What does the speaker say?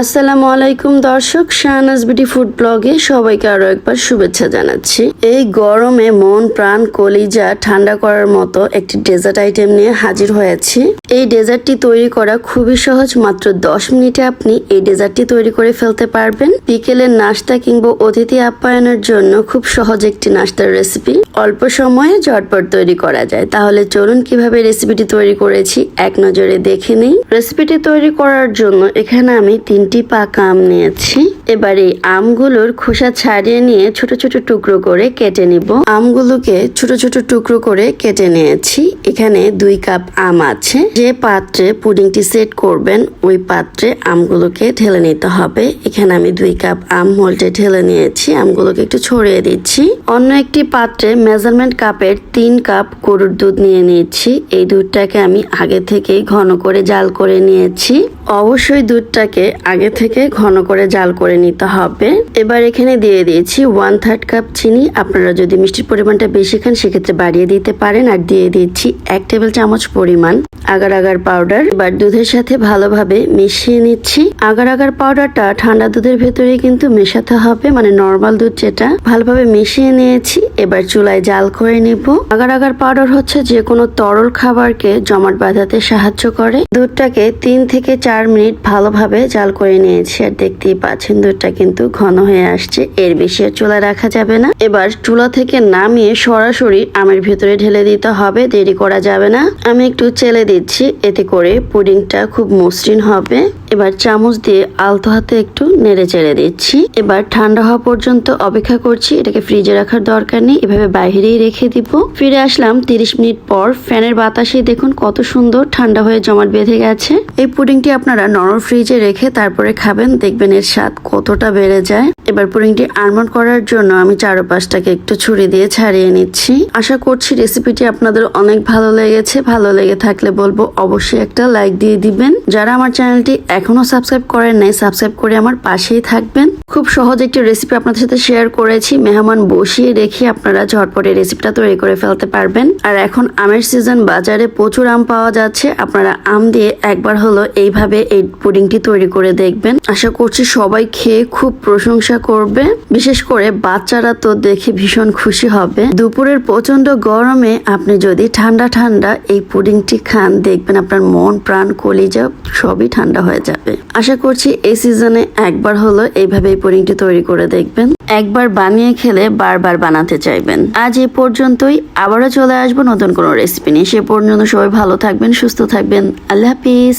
আসসালামু আলাইকুম দর্শক, শাহনাজ বিডি ফুড ব্লগে সবাইকে আরও একবার শুভেচ্ছা জানাচ্ছি। এই গরমে মন, প্রাণ, কলিজা ঠান্ডা করার মতো একটি ডেজার্ট আইটেম নিয়ে হাজির হয়েছি। এই ডেজার্টটি তৈরি করা খুবই সহজ, মাত্র দশ মিনিটে আপনি এই ডেজার্টটি তৈরি করে ফেলতে পারবেন। বিকেলের নাস্তা কিংবা অতিথি আপ্যায়নের জন্য খুব সহজ একটি নাস্তার রেসিপি। অল্প সময়ে ঝটপট তৈরি করা যায়। তাহলে চলুন কীভাবে রেসিপিটি তৈরি করেছি, এক নজরে দেখে নিই। রেসিপিটি তৈরি করার জন্য এখানে আমি তিনটি পাকা আম নিয়েছি এবার আমগুলোর খোসা ছাড়িয়ে নিয়ে ছোট ছোট টুকরো করে কেটে নিব। আমগুলোকে ছোট ছোট টুকরো করে কেটে নিয়েছি। এখানে দুই কাপ আম আছে। যে পাত্রে পুডিংটি সেট করবেন, ওই পাত্রে আমগুলোকে ঢেলে নিতে হবে। এখানে আমি দুই কাপ আম মোল্টে ঢেলে নিয়েছি। আমগুলোকে একটু ছড়িয়ে দিচ্ছি। অন্য একটি পাত্রে মেজারমেন্ট কাপের তিন কাপ গরুর দুধ নিয়ে নিয়েছি। এই দুধটাকে আমি আগে থেকেই ঘন করে জাল করে নিয়েছি। অবশ্যই দুধটাকে আগে থেকে ঘন করে জাল করে নিতে হবে। এবার এখানে দিয়ে দিয়েছি ওয়ান থার্ড কাপ চিনি। আপনারা যদি মিষ্টির পরিমাণটা বেশি খান, সেক্ষেত্রে বাড়িয়ে দিতে পারেন। আর দিয়ে দিচ্ছি এক টেবিল চামচ পরিমাণ আগার আগার পাউডার এবার দুধের সাথে ভালোভাবে মিশিয়ে নিচ্ছি। আগার আগার পাউডারটা ঠান্ডা দুধের ভেতরে কিন্তু মেশাতে হবে। মানে নর্মাল দুধ যেটা। ভালোভাবে মিশিয়ে নিয়েছি। এবার চুলায় জাল করে নিব। আগার আগার পাউডার হচ্ছে যে কোনো তরল খাবারকে জমাট বাঁধাতে সাহায্য করে। দুধটাকে তিন থেকে চার মিনিট ভালোভাবে জাল করে নিয়েছি। আর দেখতেই পাচ্ছেন দুধটা কিন্তু ঘন হয়ে আসছে। এর বেশি আর চুলা রাখা যাবে না। এবার চুলা থেকে নামিয়ে সরাসরি আমের ভেতরে ঢেলে দিতে হবে। দেরি করা যাবে না। আমি একটু চেলে দিচ্ছি। এতে করে পুডিংটা খুব মসৃণ হবে। এবার চামচ দিয়ে আলতো হাতে একটু নেড়ে চেড়ে দিচ্ছি। এবার ঠান্ডা হওয়া পর্যন্ত অপেক্ষা করছি, এটাকে ফ্রিজে রাখার দরকার নেই, এভাবে বাইরেই রেখে দিব। ফিরে আসলাম তিরিশ মিনিট পর, ফ্যানের বাতাসে দেখুন কত সুন্দর ঠান্ডা হয়ে জমাট বেঁধে গেছে। এই পুডিংটি আপনারা নরম ফ্রিজে রেখে তারপরে খাবেন, দেখবেন এর স্বাদ কতটা বেড়ে যায়। এবার পুডিংটি আলমন্ড করার জন্য আমি চারপাশটাকে একটু ছুরি দিয়ে ছাড়িয়ে নিচ্ছি। আশা করছি রেসিপিটি আপনাদের অনেক ভালো লেগেছে। ভালো লেগে থাকলে বলব অবশ্যই একটা লাইক দিয়ে দিবেন। যারা আমার চ্যানেলটি এখনও সাবস্ক্রাইব করেন নাই সাবস্ক্রাইব করে আমার পাশেই থাকবেন। খুব সহজ একটি রেসিপি আপনাদের সাথে শেয়ার করেছি, মেহমান বসিয়ে রেখে আপনারা ঝটপটে রেসিপিটা তৈরি করে ফেলতে পারবেন। আর এখন আমের সিজন বাজারে প্রচুর আম পাওয়া যাচ্ছে, আপনারা আম দিয়ে একবার হলো এইভাবে এই পুডিংটি তৈরি করে দেখবেন। আশা করছি সবাই খেয়ে খুব প্রশংসা করবে, বিশেষ করে বাচ্চারা তো দেখে ভীষণ খুশি হবে। দুপুরের প্রচণ্ড গরমে আপনি যদি ঠান্ডা ঠান্ডা এই পুডিংটি খান, দেখবেন আপনার মন, প্রাণ, কলিজা সবই ঠান্ডা হয়ে যাবে। আশা করছি এই সিজনে একবার হলো এইভাবে এই পুডিংটি তৈরি করে দেখবেন। একবার বানিয়ে খেলে বারবার বানাতে চাইবেন। আজ এ পর্যন্তই। আবারও চলে আসব নতুন কোনো রেসিপি নিয়ে। সে পর্যন্ত সবাই ভালো থাকবেন, সুস্থ থাকবেন। আল্লাহ হাফিজ।